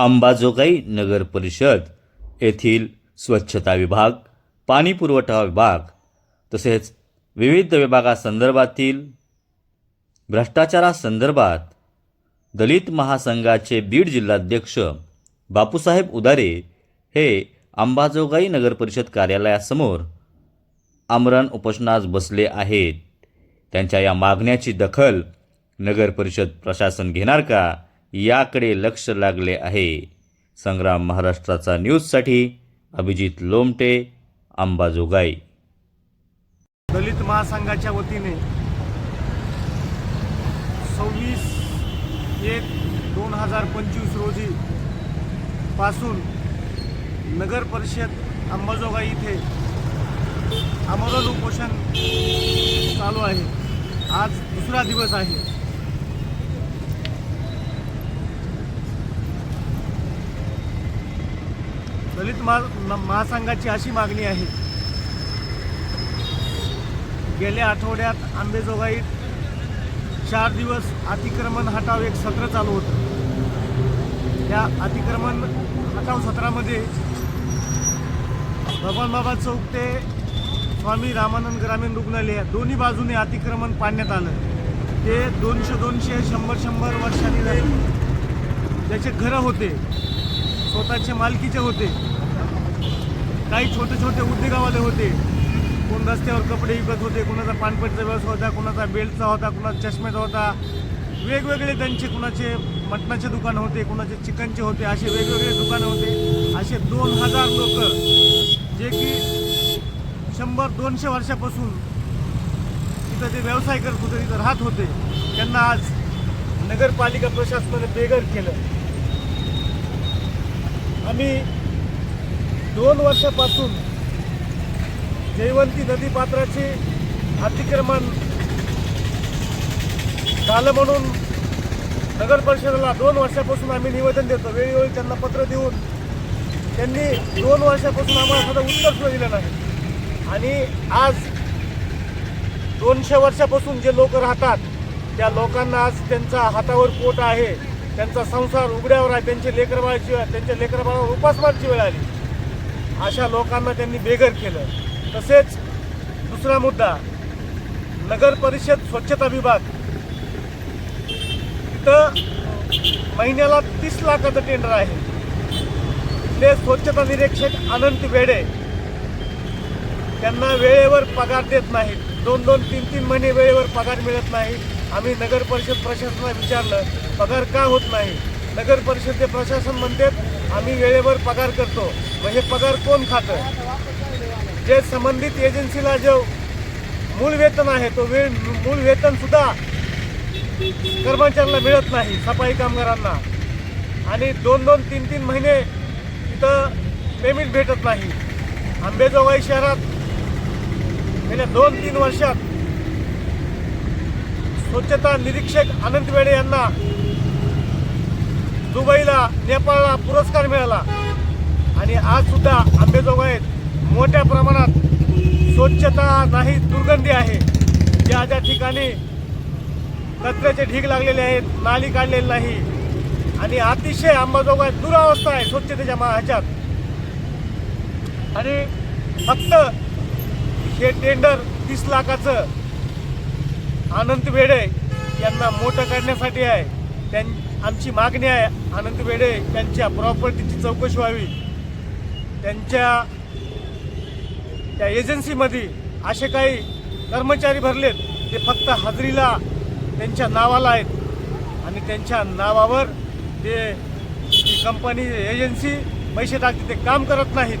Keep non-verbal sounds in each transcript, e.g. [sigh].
अंबाजोगाई नगर परिषद येथील स्वच्छता विभाग पाणी पुरवठा विभाग तसेच विविध विभागासंदर्भातील भ्रष्टाचारासंदर्भात दलित महासंघाचे बीड जिल्हाध्यक्ष बापूसाहेब उदारे हे अंबाजोगाई नगर परिषद कार्यालयासमोर आमरण उपोषणास बसले आहेत. त्यांच्या या मागण्याची दखल नगर परिषद प्रशासन घेणार का? याकडे लक्ष लागले आहे. संग्राम महाराष्ट्राचा न्यूजसाठी अभिजित लोमटे अंबाजोगाई. दलित महासंघाच्या वतीने सव्वीस एक दोन हजार पंचवीस रोजी पासून नगर परिषद अंबाजोगाई इथे आमरण उपोषण चालू आहे. आज दुसरा दिवस आहे. दलित महा महासंघाची अशी मागणी आहे. गेल्या आठवड्यात आंबेजोगाईत चार दिवस अतिक्रमण हटाव एक सत्र चालू होतं. त्या अतिक्रमण हटाव सत्रामध्ये बाबा चौक ते स्वामी रामानंद ग्रामीण रुग्णालय दोन्ही बाजूने अतिक्रमण पाडण्यात आलं. ते दोनशे दोनशे शंभर शंभर वर्षांनी झाले. ज्याचे घरं होते. स्वतःचे मालकीचे होते. काही छोटे छोटे उद्योगावाले होते. कोण रस्त्यावर कपडे विकत होते कोणाचा पानपटचा व्यवसाय होता कोणाचा बेल्टचा होता कोणाचा चष्म्याचा होता. वेगवेगळे त्यांचे कुणाचे मटणाचे दुकान होते कुणाचे चिकनचे होते असे वेगवेगळे दुकानं होते. असे दोन हजार लोक जे की शंभर दोनशे वर्षापासून तिथं जे व्यवसाय करत होते तिथं राहत होते त्यांना आज नगरपालिका प्रशासनाने बेघर केलं. आम्ही दोन वर्षापासून जयवंती नदीपात्राचे अतिक्रमण झालं म्हणून नगर परिषदेला दोन वर्षापासून आम्ही निवेदन देतो. वेळोवेळी त्यांना पत्र देऊन त्यांनी दोन वर्षापासून आम्हाला सुद्धा उत्तर सुद्धा दिलं नाही. आणि आज दोनशे वर्षापासून जे लोक राहतात त्या लोकांना आज त्यांचा हातावर पोट आहे. त्यांचा संसार उघड्यावर आहे. त्यांचे लेकरबाळाची त्यांच्या लेकरबाळावर उपासमारची वेळ आली. अशा लोकांना त्यांनी बेघर केलं. तसेच दुसरा मुद्दा नगर परिषद स्वच्छता विभाग. तिथं महिन्याला तीस लाखाचं टेंडर आहे. ते स्वच्छता निरीक्षक अनंत वेडे त्यांना वेळेवर पगार देत नाहीत. दोन दोन तीन तीन महिने वेळेवर पगार मिळत नाहीत. आम्ही नगर परिषद प्रशासनाला विचारलं पगार का होत नाही? नगर परिषदचे प्रशासन म्हणते आम्ही वेळेवर पगार करतो. मग हे पगार कोण खातं? जे संबंधित एजन्सीला जो मूळ वेतन आहे तो वेळ मूळ वेतन सुद्धा कर्मचाऱ्यांना मिळत नाही सफाई कामगारांना. आणि दोन दोन तीन तीन महिने तिथं पेमेंट भेटत नाही. आंबेजोगाई शहरात गेल्या दोन तीन वर्षात स्वच्छता निरीक्षक अनंत वेडे यांना दुबईला नेपाळला पुरस्कार मिळाला. आणि आज सुद्धा आंबेजोगाईत मोठ्या प्रमाणात स्वच्छता नाही दुर्गंधी आहे. ज्या ज्या ठिकाणी कचऱ्याचे ढीग लागलेले आहेत नाली काढलेली नाही. आणि अतिशय आंबाजोगाईत दुरावस्था आहे स्वच्छतेच्या मा ह्याच्यात आणि फक्त हे टेंडर तीस लाखाचं आनंद वेडे यांना मोठं करण्यासाठी आहे. त्यां आमची मागणी आहे अनंत बेडे त्यांच्या प्रॉपर्टीची चौकशी व्हावी. त्यांच्या त्या एजन्सीमध्ये असे काही कर्मचारी भरलेत ते फक्त हजेरीला त्यांच्या नावाला आहेत. आणि त्यांच्या नावावर ते ती कंपनी एजन्सी पैसे टाकते ते काम करत नाहीत.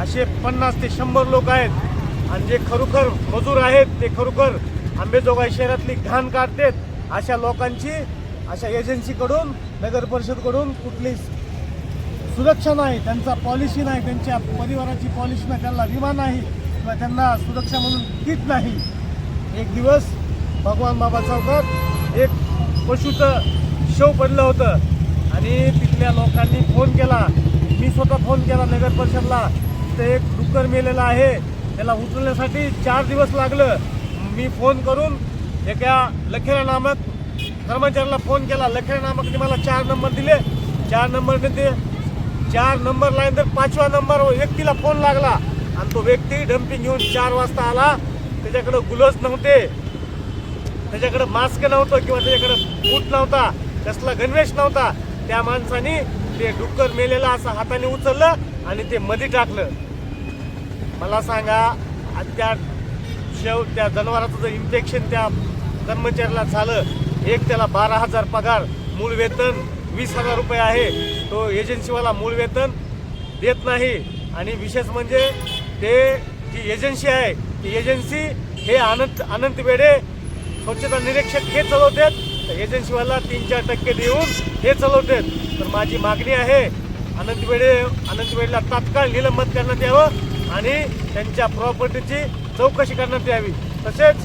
असे पन्नास ते शंभर लोक आहेत. आणि जे खरोखर मजूर आहेत ते खरोखर आंबेजोगाई शहरातली घाण काढतात. अशा लोकांची अशा एजन्सीकडून नगर परिषदकडून कुठली सुरक्षा नाही त्यांचा पॉलिसी नाही त्यांच्या परिवाराची पॉलिसी नाही त्यांना विमा नाही किंवा त्यांना सुरक्षा म्हणून किट नाही. एक दिवस भगवान बाबा चौकात एक पशुचं शव पडलं होतं. आणि तिथल्या लोकांनी फोन केला. मी स्वतः फोन केला नगर परिषदला. ते एक डुक्कर मेलेला आहे. त्याला उचलण्यासाठी चार दिवस लागलं. मी फोन करून एका लखेरा नामक कर्मचाऱ्याला फोन केला. लखेरा नामकने मला चार नंबर दिले. चार नंबरने ते चार नंबर लाईन तर नंबर व्यक्तीला फोन लागला. आणि तो व्यक्ती डम्पिंग घेऊन चार वाजता आला. त्याच्याकडे गुलस नव्हते. त्याच्याकडे मास्क नव्हतं किंवा त्याच्याकडे बूट नव्हता. कसला गणवेश नव्हता. त्या माणसाने ते डुक्कर मेलेला असं हाताने उचललं आणि ते मध्ये टाकलं. मला सांगा आणि त्या शेव त्या जनावराचं जर इन्फेक्शन त्या कर्मचाऱ्याला झालं एक त्याला बारा हजार पगार मूळ वेतन वीस हजार रुपये आहे. तो एजन्सीवाला मूळ वेतन देत नाही. आणि विशेष म्हणजे ते जी एजन्सी आहे ती एजन्सी हे अनंत अनंत वेडे स्वच्छता निरीक्षक हे चालवतात. तर एजन्सीवाला तीन चार टक्के देऊन हे चालवतात. तर माझी मागणी आहे अनंत बेडे अनंत वेळेला तात्काळ निलंबन करण्यात यावं आणि त्यांच्या प्रॉपर्टीची चौकशी करण्यात यावी. तसेच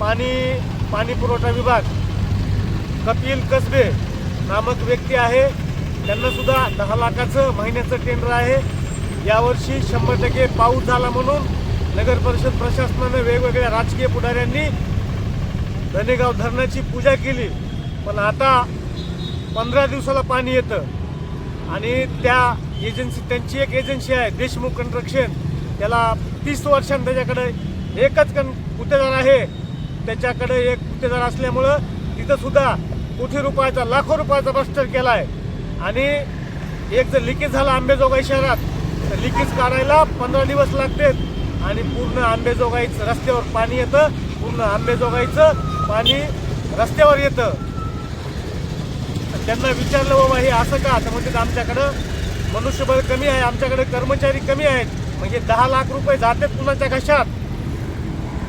पाणी पाणी पुरवठा विभाग कपिल कसबे नामक व्यक्ती आहे. त्यांना सुद्धा दहा लाखाचं महिन्याचं टेंडर आहे. यावर्षी शंभर टक्के पाऊस झाला म्हणून नगर परिषद प्रशासनानं वेगवेगळ्या राजकीय पुढाऱ्यांनी धनेगाव धरणाची पूजा केली. पण आता पंधरा दिवसाला पाणी येतं. आणि त्या एजन्सी त्यांची एक एजन्सी आहे देशमुख कन्स्ट्रक्शन त्याला तीस वर्षांत त्याच्याकडे एकच कन गुत्तेदार आहे. त्याच्याकडे एक गुत्तेदार असल्यामुळं तिथंसुद्धा कोटी रुपयाचा लाखो रुपयाचा भ्रष्टाचार केला आहे आणि एक जर लिकेज झाला आंबेजोगाई शहरात तर लिकेज काढायला पंधरा दिवस लागतात. आणि पूर्ण आंबेजोगाईचं रस्त्यावर पाणी येतं. पूर्ण आंबेजोगाईचं पाणी रस्त्यावर येतं. त्यांना विचारलं बाबा हे असं का? तर म्हणजे आमच्याकडं मनुष्यबळ कमी आहे. आमच्याकडे कर्मचारी कमी आहेत. म्हणजे दहा लाख रुपये जातात कुणाच्या कशात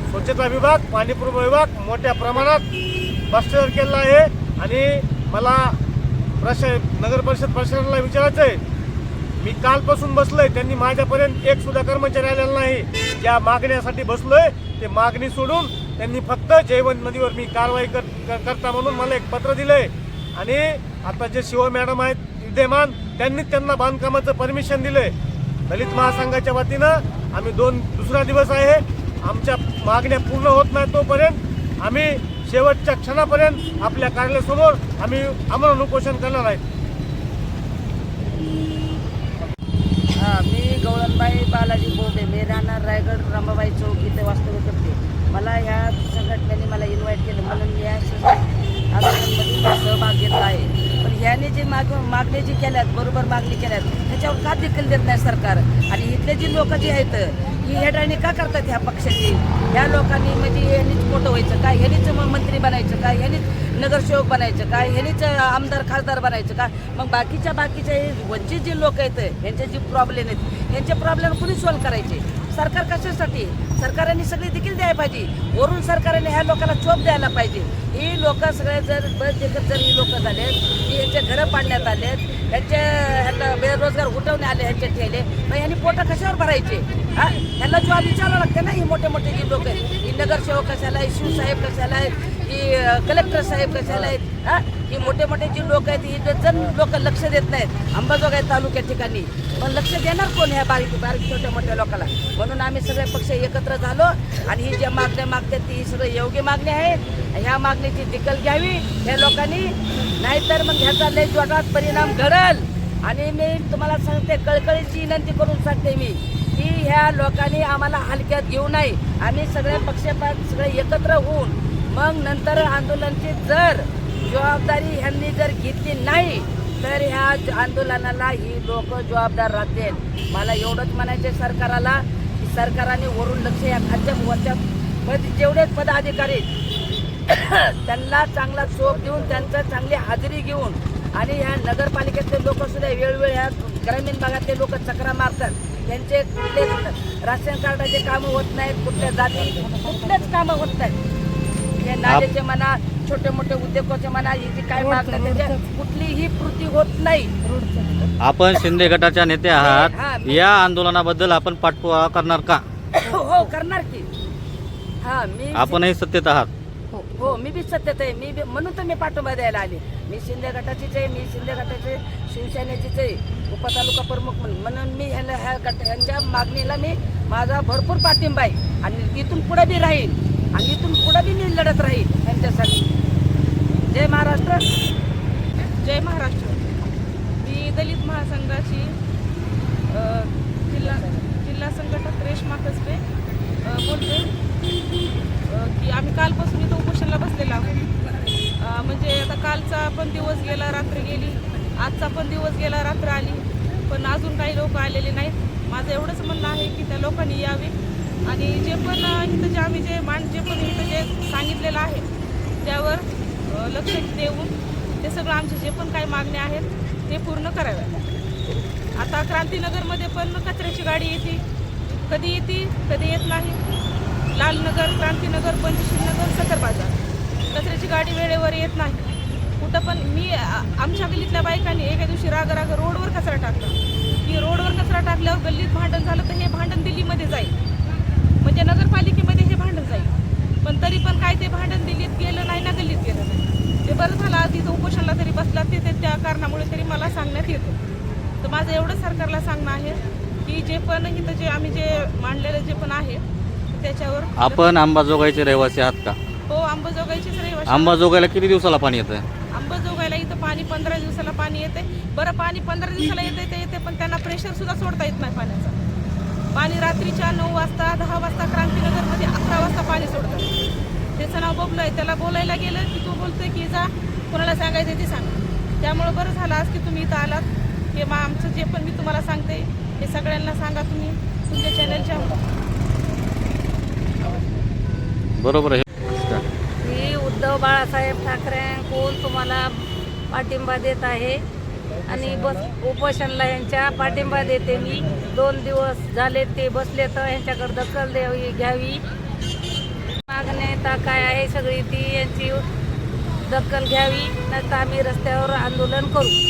स्वच्छता विभाग पाणीपुरवठा विभाग मोठ्या प्रमाणात भ्रष्टाचार केलेला आहे. आणि मला प्रश नगर परिषद प्रशासनाला विचारायचं आहे. मी कालपासून बसलोय त्यांनी माझ्यापर्यंत एक सुद्धा कर्मचारी आलेला नाही. ज्या मागण्यासाठी बसलोय ते मागणी सोडून त्यांनी फक्त जयवंत नदीवर मी कारवाई कर कर- करता म्हणून मला एक पत्र दिलंय. आणि आता जे शिव मॅडम आहेत विद्यमान त्यांनी त्यांना बांधकामाचं परमिशन दिलंय. दलित महासंघाच्या वतीनं आम्ही दोन दुसरा दिवस आहे. आमच्या मागण्या पूर्ण होत नाही तोपर्यंत आम्ही शेवटच्या क्षणापर्यंत आपल्या कार्यालयासमोर आम्ही आमरण उपोषण करणार आहे. मी गवळणबाई बालाजी बोबे मी राहणार रायगड रामाबाई चौक इथे वास्तव्य करते. मला ह्या संघटनेने मला इन्व्हाइट केलं. म्हणून मी या आंदोलनामध्ये सहभाग घेतला आहे. ह्याने जे माग मागणी जी केल्यात बरोबर मागणी केल्यात त्याच्यावर का देखील देत नाही सरकार? आणि इथले जी लोक जी आहेत ही हेडाणी का करतात ह्या पक्षाची? ह्या लोकांनी म्हणजे ह्यानीच मोठं व्हायचं काय ह्यानीच म- मंत्री बनायचं काय ह्यानीच नगरसेवक बनायचं काय ह्यानीच आमदार खासदार बनायचं का? मग बाकीच्या बाकीच्या हे वंचित जे लोक आहेत यांचे जे प्रॉब्लेम आहेत यांचे प्रॉब्लेम कुणी सॉल्व्ह करायचे? सरकार कशासाठी? सरकारने सगळी देखील द्यायला पाहिजे. वरून सरकारने ह्या लोकांना चोप द्यायला पाहिजे. ही लोक सगळे जर बस देखत जर ही लोक झालेत की यांचे घरं पाडण्यात आलेत ह्यांच्या ह्यांना बेरोजगार उठवणे आले ह्यांचे ठेले मग ह्यांनी पोटं कशावर भरायचे? हा? ह्यांना जो विचारावं लागते ना ही मोठे मोठे जी लोक आहेत. ही नगरसेवक कशाला आहे शिवसाहेब कशाला आहेत की कलेक्टर साहेब कशाला आहेत हा? ही मोठे मोठे जी लोक आहेत ही जण लोक लक्ष देत नाहीत. अंबाजोगाई तालुक्या ठिकाणी. पण लक्ष देणार कोण ह्या बारीक बारीक छोट्या मोठ्या लोकांना म्हणून आम्ही सगळे पक्ष एकत्र झालो आणि ही ज्या मागण्या मागतात ती सगळं योग्य मागणी आहेत ह्या मागणीची दखल घ्यावी ह्या लोकांनी. नाहीतर मग ह्याचा लय जोरात परिणाम घडल आणि मी तुम्हाला सांगते कळकळीची विनंती करून सांगते मी की ह्या लोकांनी आम्हाला हलक्यात घेऊ नाही आम्ही सगळे पक्षपात सगळे एकत्र होऊन मग नंतर आंदोलनची जर जबाबदारी ह्यांनी जर घेतली नाही तर ह्या आंदोलनाला ही लोक जबाबदार राहतील. मला एवढंच म्हणायचं सरकाराला की सरकाराने वरून लक्ष या खालच्या वरच्या पद जेवढे पदाधिकारी आहेत, [coughs] त्यांना चांगला चोप देऊन त्यांचं चांगली हाजरी घेऊन आणि ह्या नगरपालिकेतले लोक सुद्धा वेळोवेळी ह्या ग्रामीण भागातले लोक चक्रा मारतात. त्यांचे कुठलेच राशन कार्डाचे कामं होत नाहीत कुठल्या जाती कुठलेच कामं होत नाहीत. हे नाल्याचे म्हणा छोटे मोठे उद्योगाचे म्हणा ही जी काय मागतात त्याच्या कुठलीही कृती होत नाही. आपण शिंदे गटाच्या नेते हा, आहात या आंदोलनाबद्दल आपण पाठपुरावा करणार का? हो करणार की. हा मी आपणही सत्तेत आहात. हो हो मी बी सत्यात आहे. मी बी म्हणून तर मी पाठिंबा द्यायला आले. मी शिंदे गटाचीच आहे मी शिंदे गटाचे शिवसेनेचीच आहे उपतालुका प्रमुख म्हणून. म्हणून मी ह्याला ह्या गट ह्यांच्या मागणीला मी माझा भरपूर पाठिंबा आहे. आणि इथून पुढे बी राहील आणि इथून पुढे बी मी लढत राहील त्यांच्यासाठी. जय महाराष्ट्र. जय महाराष्ट्र. मी दलित महासंघाची जिल्हा जिल्हा संघटक रेश्मा कसबे बोलते. की आम्ही कालपासून इथं उपोषणला बसलेलो आहोत. म्हणजे आता कालचा पण दिवस गेला रात्र गेली. आजचा पण दिवस गेला रात्र आली. पण अजून काही लोक आलेले नाहीत. माझं एवढंच म्हणणं आहे की त्या लोकांनी यावे. आणि जे पण इथं जे आम्ही जे मान जे पण इथं जे सांगितलेलं आहे त्यावर लक्ष देऊन ते सगळं आमचे जे पण काही मागण्या आहेत ते पूर्ण कराव्या आता क्रांतीनगरमध्ये पण कचऱ्याची गाडी येते. कधी येते कधी येत नाही. लालनगर क्रांतीनगर पंचशील नगर बाजार. कचऱ्याची गाडी वेळेवर येत नाही. कुठं पण मी आमच्या गल्लीतल्या बायकांनी एका दिवशी राग राग रोडवर कचरा टाकला. की रोडवर कचरा टाकल्यावर गल्लीत भांडण झालं तर हे भांडण दिल्लीमध्ये जाईल. म्हणजे नगरपालिकेमध्ये हे भांडण जाईल. पण तरी पण काय ते भांडण दिल्लीत गेलं नाही ना गल्लीत गेलं नाही. ते बरं झालं इथं उपोषणाला तरी बसला ते ते त्या कारणामुळे तरी मला सांगण्यात येतं. तर माझं एवढं सरकारला सांगणं आहे की जे पण इथं जे आम्ही जे मांडलेलं जे पण आहे त्याच्यावर आपण अंबाजोगाईचे रहिवासी आहात का? हो अंबाजोगाईचीच रहिवासी अंबाजोगाईला किती दिवसाला पाणी येतं अंबाजोगाईला इथं पाणी पंधरा दिवसाला पाणी येते बरं पाणी पंधरा दिवसाला येते ते येते पण त्यांना प्रेशर सुद्धा सोडता येत नाही पाण्याचा. पाणी रात्रीच्या नऊ वाजता दहा वाजता क्रांतीनगरमध्ये अकरा वाजता पाणी सोडतात. त्याचं नाव बबलं आहे. त्याला बोलायला गेलं की तू बोलतोय की जा कोणाला सांगायचं ते सांग. त्यामुळं बरं झालं आज की तुम्ही इथं आलात. हे मग आमचं जे पण मी तुम्हाला सांगते हे सगळ्यांना सांगा तुम्ही तुमच्या चॅनलच्या बरोबर आहे. मी उद्धव बाळासाहेब ठाकरेंकडून तुम्हाला पाठिंबा देत आहे? आणि बस उपोषणला यांच्या पाठिंबा देते मी. दोन दिवस झाले ते बसले तर यांच्याकडे दखल द्यावी घ्यावी. मागण्या काय आहे सगळी ती यांची दखल घ्यावी नाही आम्ही रस्त्यावर आंदोलन करू.